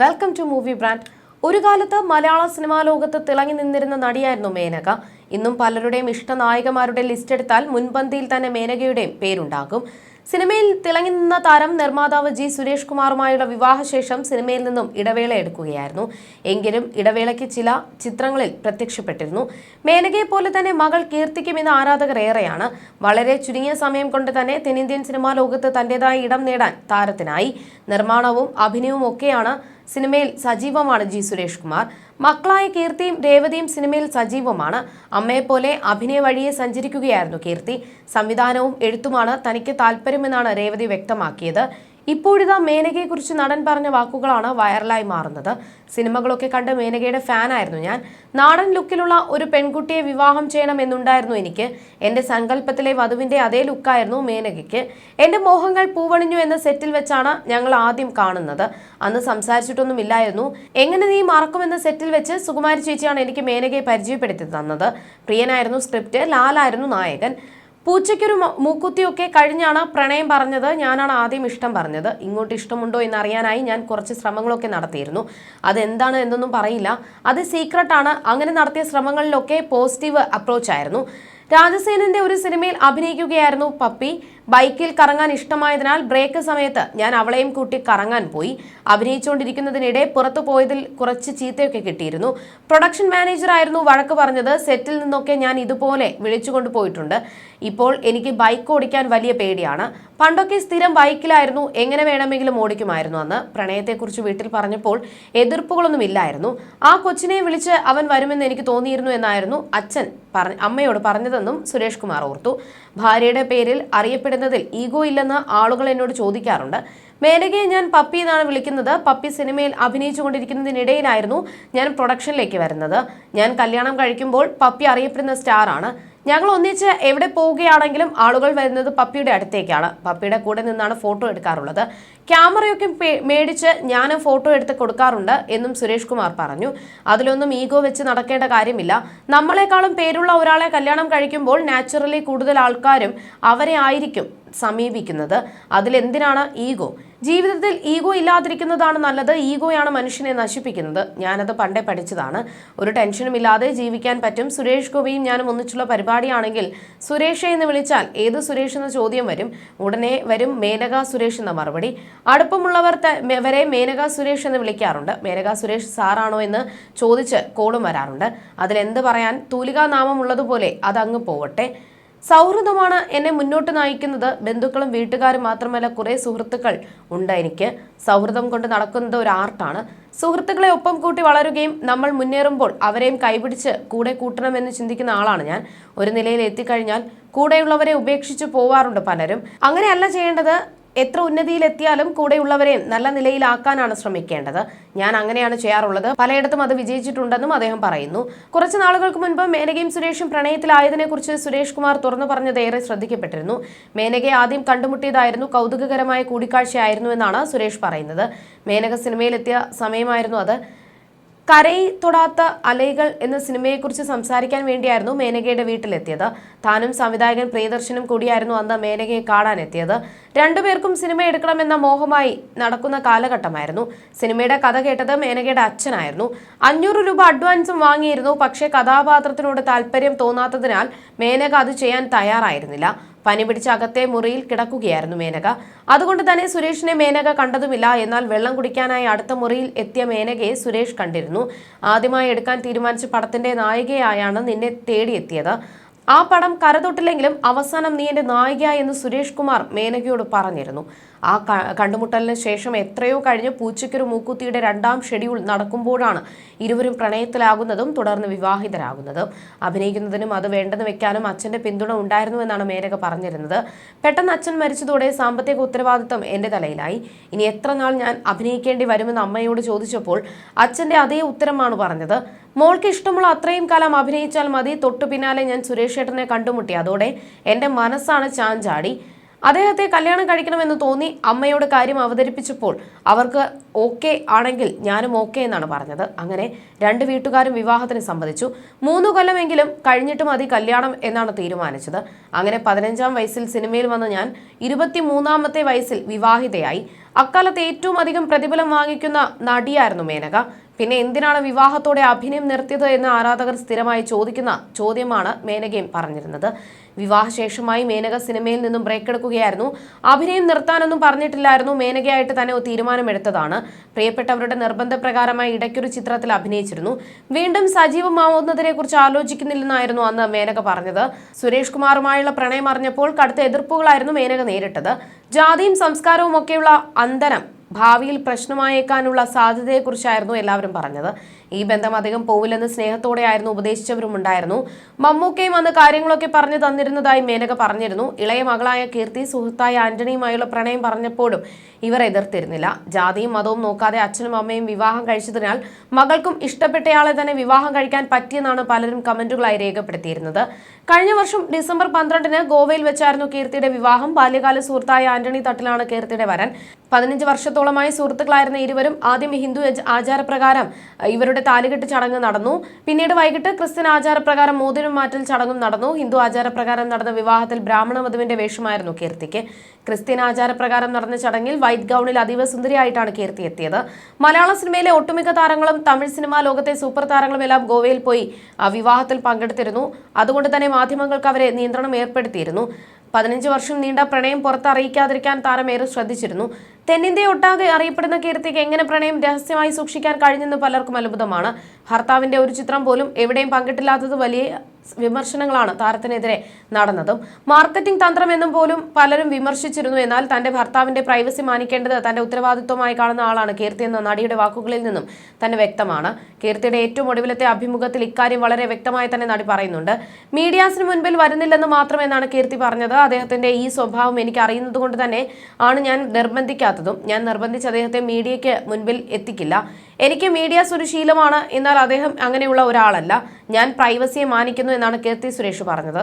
Welcome to movie brand ഒരു കാലത്ത് മലയാള cinema ലോകത്ത് തിളങ്ങി നിന്നിരുന്ന നടിയായിരുന്നു മേനക. ഇന്നും പലരുടെയും ഇഷ്ട നായികമാരുടെ ലിസ്റ്റ് എടുത്താൽ മുൻപന്തിയിൽ തന്നെ മേനകയുടെയും പേരുണ്ടാകും. സിനിമയിൽ തിളങ്ങി നിന്ന താരം നിർമ്മാതാവ് ജി സുരേഷ് കുമാറുമായുള്ള വിവാഹശേഷം സിനിമയിൽ നിന്നും ഇടവേള എടുക്കുകയായിരുന്നു. എങ്കിലും ഇടവേളയ്ക്ക് ചില ചിത്രങ്ങളിൽ പ്രത്യക്ഷപ്പെട്ടിരുന്നു. മേനകയെ പോലെ തന്നെ മകൾ കീർത്തിക്കും ഇന്ന് ആരാധകർ ഏറെയാണ്. വളരെ ചുരുങ്ങിയ സമയം കൊണ്ട് തന്നെ തെന്നിന്ത്യൻ സിനിമാ ലോകത്ത് തന്റേതായ ഇടം നേടാൻ താരത്തിനായി. നിർമ്മാണവും അഭിനയവും ഒക്കെയാണ് സിനിമയിൽ സജീവമാണ് ജി സുരേഷ് കുമാർ. മക്കളായ കീർത്തിയും രേവതിയും സിനിമയിൽ സജീവമാണ്. അമ്മയെപ്പോലെ അഭിനയ വഴിയെ സഞ്ചരിക്കുകയായിരുന്നു കീർത്തി. സംവിധാനവും എഴുത്തുമാണ് തനിക്ക് താല്പര്യമെന്നാണ് രേവതി വ്യക്തമാക്കിയത്. ഇപ്പോഴിതാ മേനകയെക്കുറിച്ച് നടൻ പറഞ്ഞ വാക്കുകളാണ് വൈറലായി മാറുന്നത്. സിനിമകളൊക്കെ കണ്ട് മേനകയുടെ ഫാനായിരുന്നു ഞാൻ. നാടൻ ലുക്കിലുള്ള ഒരു പെൺകുട്ടിയെ വിവാഹം ചെയ്യണമെന്നുണ്ടായിരുന്നു എനിക്ക്. എന്റെ സങ്കല്പത്തിലെ വധുവിന്റെ അതേ ലുക്കായിരുന്നു മേനകയ്ക്ക്. എന്റെ മോഹങ്ങൾ പൂവണിഞ്ഞു എന്ന സെറ്റിൽ വെച്ചാണ് ഞങ്ങൾ ആദ്യം കാണുന്നത്. അന്ന് സംസാരിച്ചിട്ടൊന്നുമില്ലായിരുന്നു. എങ്ങനെ നീ മറക്കുമെന്ന സെറ്റിൽ വെച്ച് സുകുമാരി ചേച്ചിയാണ് എനിക്ക് മേനകയെ പരിചയപ്പെടുത്തി തന്നത്. പ്രിയനായിരുന്നു സ്ക്രിപ്റ്റ് ലാലായിരുന്നു നായകൻ. പൂച്ചയ്ക്കൊരു മൂക്കുത്തിയൊക്കെ കഴിഞ്ഞാണ് പ്രണയം പറഞ്ഞത്. ഞാനാണ് ആദ്യം ഇഷ്ടം പറഞ്ഞത്. ഇങ്ങോട്ട് ഇഷ്ടമുണ്ടോ എന്നറിയാനായി ഞാൻ കുറച്ച് ശ്രമങ്ങളൊക്കെ നടത്തിയിരുന്നു. അതെന്താണ് എന്നൊന്നും പറയില്ല. അത് സീക്രട്ടാണ്. അങ്ങനെ നടത്തിയ ശ്രമങ്ങളിലൊക്കെ പോസിറ്റീവ് അപ്രോച്ച് ആയിരുന്നു. രാജസേനന്റെ ഒരു സിനിമയിൽ അഭിനയിക്കുകയായിരുന്നു പപ്പി. ബൈക്കിൽ കറങ്ങാൻ ഇഷ്ടമായതിനാൽ ബ്രേക്ക് സമയത്ത് ഞാൻ അവളെയും കൂട്ടി കറങ്ങാൻ പോയി. അഭിനയിച്ചുകൊണ്ടിരിക്കുന്നതിനിടെ പുറത്തു പോയതിൽ കുറച്ച് ചീത്തയൊക്കെ കിട്ടിയിരുന്നു. പ്രൊഡക്ഷൻ മാനേജർ ആയിരുന്നു വഴക്ക് പറഞ്ഞത്. സെറ്റിൽ നിന്നൊക്കെ ഞാൻ ഇതുപോലെ വിളിച്ചുകൊണ്ട് പോയിട്ടുണ്ട്. ഇപ്പോൾ എനിക്ക് ബൈക്ക് ഓടിക്കാൻ വലിയ പേടിയാണ്. പണ്ടൊക്കെ സ്ഥിരം ബൈക്കിലായിരുന്നു. എങ്ങനെ വേണമെങ്കിലും ഓടിക്കുമായിരുന്നു അന്ന്. പ്രണയത്തെക്കുറിച്ച് വീട്ടിൽ പറഞ്ഞപ്പോൾ എതിർപ്പുകളൊന്നും ഇല്ലായിരുന്നു. ആ കൊച്ചിനെ വിളിച്ച് അവൻ വരുമെന്ന് എനിക്ക് തോന്നിയിരുന്നു എന്നായിരുന്നു അച്ഛൻ അമ്മയോട് പറഞ്ഞതെന്നും സുരേഷ് കുമാർ ഓർത്തു. ഭാര്യയുടെ പേരിൽ അറിയപ്പെടുന്നതിൽ ഈഗോ ഇല്ലെന്ന് ആളുകൾ എന്നോട് ചോദിക്കാറുണ്ട്. മേനകയെ ഞാൻ പപ്പി എന്നാണ് വിളിക്കുന്നത്. പപ്പി സിനിമയിൽ അഭിനയിച്ചുകൊണ്ടിരിക്കുന്നതിനിടയിലായിരുന്നു ഞാൻ പ്രൊഡക്ഷനിലേക്ക് വരുന്നത്. ഞാൻ കല്യാണം കഴിക്കുമ്പോൾ പപ്പി അറിയപ്പെടുന്ന സ്റ്റാറാണ്. ഞങ്ങൾ ഒന്നിച്ച് എവിടെ പോവുകയാണെങ്കിലും ആളുകൾ വരുന്നത് പപ്പിയുടെ അടുത്തേക്കാണ്. പപ്പിയുടെ കൂടെ നിന്നാണ് ഫോട്ടോ എടുക്കാറുള്ളത്. ക്യാമറയൊക്കെ മേടിച്ച് ഞാനും ഫോട്ടോ എടുത്ത് കൊടുക്കാറുണ്ട് എന്നും സുരേഷ് കുമാർ പറഞ്ഞു. അതിലൊന്നും ഈഗോ വെച്ച് നടക്കേണ്ട കാര്യമില്ല. നമ്മളെക്കാളും പേരുള്ള ഒരാളെ കല്യാണം കഴിക്കുമ്പോൾ നാച്ചുറലി കൂടുതൽ ആൾക്കാരും അവരെ ആയിരിക്കും സമീപിക്കുന്നത്. അതിലെന്തിനാണ് ഈഗോ? ജീവിതത്തിൽ ഈഗോ ഇല്ലാതിരിക്കുന്നതാണ് നല്ലത്. ഈഗോയാണ് മനുഷ്യനെ നശിപ്പിക്കുന്നത്. ഞാനത് പണ്ടേ പഠിച്ചതാണ്. ഒരു ടെൻഷനും ഇല്ലാതെ ജീവിക്കാൻ പറ്റും. സുരേഷ് ഗോപിയും ഞാനും ഒന്നിച്ചുള്ള പരിപാടിയാണെങ്കിൽ സുരേഷ് എന്ന് വിളിച്ചാൽ ഏത് സുരേഷ് എന്ന ചോദ്യം വരും. ഉടനെ വരും മേനക സുരേഷ് എന്ന മറുപടി. അടുപ്പമുള്ളവർ വരെ മേനക സുരേഷ് എന്ന് വിളിക്കാറുണ്ട്. മേനക സുരേഷ് സാറാണോ എന്ന് ചോദിച്ച് കോളും വരാറുണ്ട്. അതിലെന്ത് പറയാൻ? തൂലികാനാമം ഉള്ളതുപോലെ അതങ്ങ് പോവട്ടെ. സൗഹൃദമാണ് എന്നെ മുന്നോട്ട് നയിക്കുന്നത്. ബന്ധുക്കളും വീട്ടുകാരും മാത്രമല്ല കുറേ സുഹൃത്തുക്കൾ ഉണ്ട് എനിക്ക്. സൗഹൃദം കൊണ്ട് നടക്കുന്നത് ഒരു ആർട്ടാണ്. സുഹൃത്തുക്കളെ ഒപ്പം കൂട്ടി വളരുകയും നമ്മൾ മുന്നേറുമ്പോൾ അവരെയും കൈപിടിച്ച് കൂടെ കൂട്ടണമെന്ന് ചിന്തിക്കുന്ന ആളാണ് ഞാൻ. ഒരു നിലയിൽ എത്തിക്കഴിഞ്ഞാൽ കൂടെയുള്ളവരെ ഉപേക്ഷിച്ച് പോവാറുണ്ട് പലരും. അങ്ങനെയല്ല ചെയ്യേണ്ടത്. എത്ര ഉന്നതിയിലെത്തിയാലും കൂടെയുള്ളവരെ നല്ല നിലയിലാക്കാനാണ് ശ്രമിക്കേണ്ടത്. ഞാൻ അങ്ങനെയാണ് ചെയ്യാറുള്ളത്. പലയിടത്തും അത് വിജയിച്ചിട്ടുണ്ടെന്നും അദ്ദേഹം പറയുന്നു. കുറച്ച് നാളുകൾക്ക് മുൻപ് മേനകയും സുരേഷും പ്രണയത്തിലായതിനെക്കുറിച്ച് സുരേഷ് കുമാർ തുറന്നു പറഞ്ഞത് ഏറെ ശ്രദ്ധിക്കപ്പെട്ടിരുന്നു. മേനകയെ ആദ്യം കണ്ടുമുട്ടിയതായിരുന്നു കൗതുകകരമായ കൂടിക്കാഴ്ചയായിരുന്നു എന്നാണ് സുരേഷ് പറയുന്നത്. മേനക സിനിമയിലെത്തിയ സമയമായിരുന്നു അത്. കരയി തൊടാത്ത അലൈകൾ എന്ന സിനിമയെക്കുറിച്ച് സംസാരിക്കാൻ വേണ്ടിയായിരുന്നു മേനകയുടെ വീട്ടിലെത്തിയത്. താനും സംവിധായകൻ പ്രിയദർശനും കൂടിയായിരുന്നു അന്ന് മേനകയെ കാണാനെത്തിയത്. രണ്ടുപേർക്കും സിനിമ എടുക്കണമെന്ന മോഹമായി നടക്കുന്ന കാലഘട്ടമായിരുന്നു. സിനിമയുടെ കഥ കേട്ടത് മേനകയുടെ അച്ഛനായിരുന്നു. അഞ്ഞൂറ് രൂപ അഡ്വാൻസും വാങ്ങിയിരുന്നു. പക്ഷേ കഥാപാത്രത്തിനോട് താല്പര്യം തോന്നാത്തതിനാൽ മേനക അത് ചെയ്യാൻ തയ്യാറായിരുന്നില്ല. പനി പിടിച്ച അകത്തെ മുറിയിൽ കിടക്കുകയായിരുന്നു മേനക. അതുകൊണ്ട് തന്നെ സുരേഷിനെ മേനക കണ്ടതുമില്ല. എന്നാൽ വെള്ളം കുടിക്കാനായി അടുത്ത മുറിയിൽ എത്തിയ മേനകയെ സുരേഷ് കണ്ടിരുന്നു. ആദ്യമായി എടുക്കാൻ തീരുമാനിച്ച പടത്തിന്റെ നായികയായാണ് നിന്നെ തേടിയെത്തിയത്. ആ പടം കരതൊട്ടില്ലെങ്കിലും അവസാനം നീ എന്റെ നായിക എന്ന് സുരേഷ് കുമാർ മേനകയോട് പറഞ്ഞിരുന്നു. ആ കണ്ടുമുട്ടലിന് ശേഷം എത്രയോ കഴിഞ്ഞ് പൂച്ചയ്ക്കൊരു മൂക്കുത്തിയുടെ രണ്ടാം ഷെഡ്യൂൾ നടക്കുമ്പോഴാണ് ഇരുവരും പ്രണയത്തിലാകുന്നതും തുടർന്ന് വിവാഹിതരാകുന്നതും. അഭിനയിക്കുന്നതിനും അത് വേണ്ടെന്ന് വെക്കാനും അച്ഛന്റെ പിന്തുണ ഉണ്ടായിരുന്നുവെന്നാണ് മേനക പറഞ്ഞിരുന്നത്. പെട്ടെന്ന് അച്ഛൻ മരിച്ചതോടെ സാമ്പത്തിക ഉത്തരവാദിത്തം എന്റെ തലയിലായി. ഇനി എത്ര നാൾ ഞാൻ അഭിനയിക്കേണ്ടി വരുമെന്ന് അമ്മയോട് ചോദിച്ചപ്പോൾ അച്ഛന്റെ അതേ ഉത്തരമാണ് പറഞ്ഞത്. മോൾക്ക് ഇഷ്ടമുള്ള അത്രയും കാലം അഭിനയിച്ചാൽ മതി. തൊട്ടു പിന്നാലെ ഞാൻ സുരേഷ് ഏട്ടനെ കണ്ടുമുട്ടി. അതോടെ എന്റെ മനസ്സാണ് ചാഞ്ചാടി. അദ്ദേഹത്തെ കല്യാണം കഴിക്കണമെന്ന് തോന്നി അമ്മയോട് കാര്യം അവതരിപ്പിച്ചപ്പോൾ അവർക്ക് ഓക്കെ ആണെങ്കിൽ ഞാനും ഓക്കെ എന്നാണ് പറഞ്ഞത്. അങ്ങനെ രണ്ട് വീട്ടുകാരും വിവാഹത്തിന് സംബന്ധിച്ചു മൂന്ന് കൊല്ലമെങ്കിലും കഴിഞ്ഞിട്ട് മതി കല്യാണം എന്നാണ് തീരുമാനിച്ചത്. അങ്ങനെ പതിനഞ്ചാം വയസ്സിൽ സിനിമയിൽ വന്ന ഞാൻ ഇരുപത്തി മൂന്നാമത്തെ വയസ്സിൽ വിവാഹിതയായി. അക്കാലത്ത് ഏറ്റവും അധികം പ്രതിഫലം വാങ്ങിക്കുന്ന നടിയായിരുന്നു മേനക. പിന്നെ എന്തിനാണ് വിവാഹത്തോടെ അഭിനയം നിർത്തിയത് എന്ന് ആരാധകർ സ്ഥിരമായി ചോദിക്കുന്ന ചോദ്യമാണ് മേനകയും പറഞ്ഞിരുന്നത്. വിവാഹശേഷമായി മേനക സിനിമയിൽ നിന്നും ബ്രേക്ക് എടുക്കുകയായിരുന്നു. അഭിനയം നിർത്താനൊന്നും പറഞ്ഞിട്ടില്ലായിരുന്നു. മേനകയായിട്ട് തന്നെ തീരുമാനമെടുത്തതാണ്. പ്രിയപ്പെട്ടവരുടെ നിർബന്ധപ്രകാരമായി ഇടയ്ക്കൊരു ചിത്രത്തിൽ അഭിനയിച്ചിരുന്നു. വീണ്ടും സജീവമാവുന്നതിനെ കുറിച്ച് ആലോചിക്കുന്നില്ലെന്നായിരുന്നു അന്ന് മേനക പറഞ്ഞത്. സുരേഷ് കുമാറുമായുള്ള പ്രണയം അറിഞ്ഞപ്പോൾ കടുത്ത എതിർപ്പുകളായിരുന്നു മേനക നേരിട്ടത്. ജാതിയും സംസ്കാരവും ഒക്കെയുള്ള അന്തരം ഭാവിയിൽ പ്രശ്നമായേക്കാനുള്ള സാധ്യതയെക്കുറിച്ചായിരുന്നു എല്ലാവരും പറഞ്ഞത്. ഈ ബന്ധം അധികം പോവില്ലെന്ന് സ്നേഹത്തോടെയായിരുന്നു ഉപദേശിച്ചവരും ഉണ്ടായിരുന്നു. മമ്മൂക്കയും അന്ന് കാര്യങ്ങളൊക്കെ പറഞ്ഞു തന്നിരുന്നതായി മേനക പറഞ്ഞിരുന്നു. ഇളയ മകളായ കീർത്തി സുഹൃത്തായ ആന്റണിയുമായുള്ള പ്രണയം പറഞ്ഞപ്പോഴും ഇവർ എതിർത്തിരുന്നില്ല. ജാതിയും മതവും നോക്കാതെ അച്ഛനും അമ്മയും വിവാഹം കഴിച്ചതിനാൽ മകൾക്കും ഇഷ്ടപ്പെട്ടയാളെ തന്നെ വിവാഹം കഴിക്കാൻ പറ്റിയെന്നാണ് പലരും കമന്റുകളായി രേഖപ്പെടുത്തിയിരുന്നത്. കഴിഞ്ഞ വർഷം ഡിസംബർ പന്ത്രണ്ടിന് ഗോവയിൽ വെച്ചായിരുന്നു കീർത്തിയുടെ വിവാഹം. ബാല്യകാല സുഹൃത്തായ ആന്റണി തട്ടിലാണ് കീർത്തിയുടെ വരൻ. പതിനഞ്ച് വർഷത്തോളമായി സുഹൃത്തുക്കളായിരുന്ന ഇരുവരും ആദ്യം ഹിന്ദു ആചാരപ്രകാരം ഇവരുടെ താലികെട്ട് ചടങ്ങ് നടന്നു. പിന്നീട് വൈകിട്ട് ക്രിസ്ത്യൻ ആചാരപ്രകാരം മോതിരം മാറ്റൽ ചടങ്ങും നടന്നു. ഹിന്ദു ആചാരപ്രകാരം നടന്ന വിവാഹത്തിൽ ബ്രാഹ്മണ വധുവിന്റെ വേഷമായിരുന്നു കീർത്തിക്ക്. ക്രിസ്ത്യൻ ആചാരപ്രകാരം നടന്ന ചടങ്ങിൽ വൈറ്റ് ഗൗണിൽ അതീവ സുന്ദരിയായിട്ടാണ് കീർത്തി എത്തിയത്. മലയാള സിനിമയിലെ ഒട്ടുമിക്ക താരങ്ങളും തമിഴ് സിനിമാ ലോകത്തെ സൂപ്പർ താരങ്ങളും എല്ലാം ഗോവയിൽ പോയി വിവാഹത്തിൽ പങ്കെടുത്തിരുന്നു. അതുകൊണ്ട് തന്നെ മാധ്യമങ്ങൾക്ക് അവരെ നിയന്ത്രണം ഏർപ്പെടുത്തിയിരുന്നു. പതിനഞ്ച് വർഷം നീണ്ട പ്രണയം പുറത്തറിയിക്കാതിരിക്കാൻ താരമേറെ ശ്രദ്ധിച്ചിരുന്നു. തെന്നിന്ത്യ ഒട്ടാകെ അറിയപ്പെടുന്ന കീർത്തിക്ക് എങ്ങനെ പ്രണയം രഹസ്യമായി സൂക്ഷിക്കാൻ കഴിഞ്ഞെന്ന് പലർക്കും അത്ഭുതമാണ്. ഭർത്താവിന്റെ ഒരു ചിത്രം പോലും എവിടെയും പങ്കിട്ടില്ലാത്തത് വലിയ വിമർശനങ്ങളാണ് താരത്തിനെതിരെ നടന്നതും. മാർക്കറ്റിംഗ് തന്ത്രം എന്നും പോലും പലരും വിമർശിച്ചിരുന്നു. എന്നാൽ തന്റെ ഭർത്താവിന്റെ പ്രൈവസി മാനിക്കേണ്ടത് തന്റെ ഉത്തരവാദിത്വമായി കാണുന്ന ആളാണ്. കീർത്തി എന്ന നടിയുടെ വാക്കുകളിൽ നിന്നും തന്നെ വ്യക്തമാണ്. കീർത്തിയുടെ ഏറ്റവും ഒടുവിലത്തെ അഭിമുഖത്തിൽ ഇക്കാര്യം വളരെ വ്യക്തമായി തന്നെ നടി പറയുന്നുണ്ട്. മീഡിയാസിന് മുൻപിൽ വരുന്നില്ലെന്ന് മാത്രമെന്നാണ് കീർത്തി പറഞ്ഞത്. അദ്ദേഹത്തിന്റെ ഈ സ്വഭാവം എനിക്ക് അറിയുന്നത് കൊണ്ട് തന്നെ ആണ് ഞാൻ നിർബന്ധിക്കാത്തതും. ഞാൻ നിർബന്ധിച്ച് അദ്ദേഹത്തെ മീഡിയയ്ക്ക് മുൻപിൽ എത്തിക്കില്ല. എനിക്ക് മീഡിയ സുരശീലമാണ് ശീലമാണ് എന്നാൽ അദ്ദേഹം അങ്ങനെയുള്ള ഒരാളല്ല. ഞാൻ പ്രൈവസിയെ മാനിക്കുന്നു എന്നാണ് കീർത്തി സുരേഷ് പറഞ്ഞത്.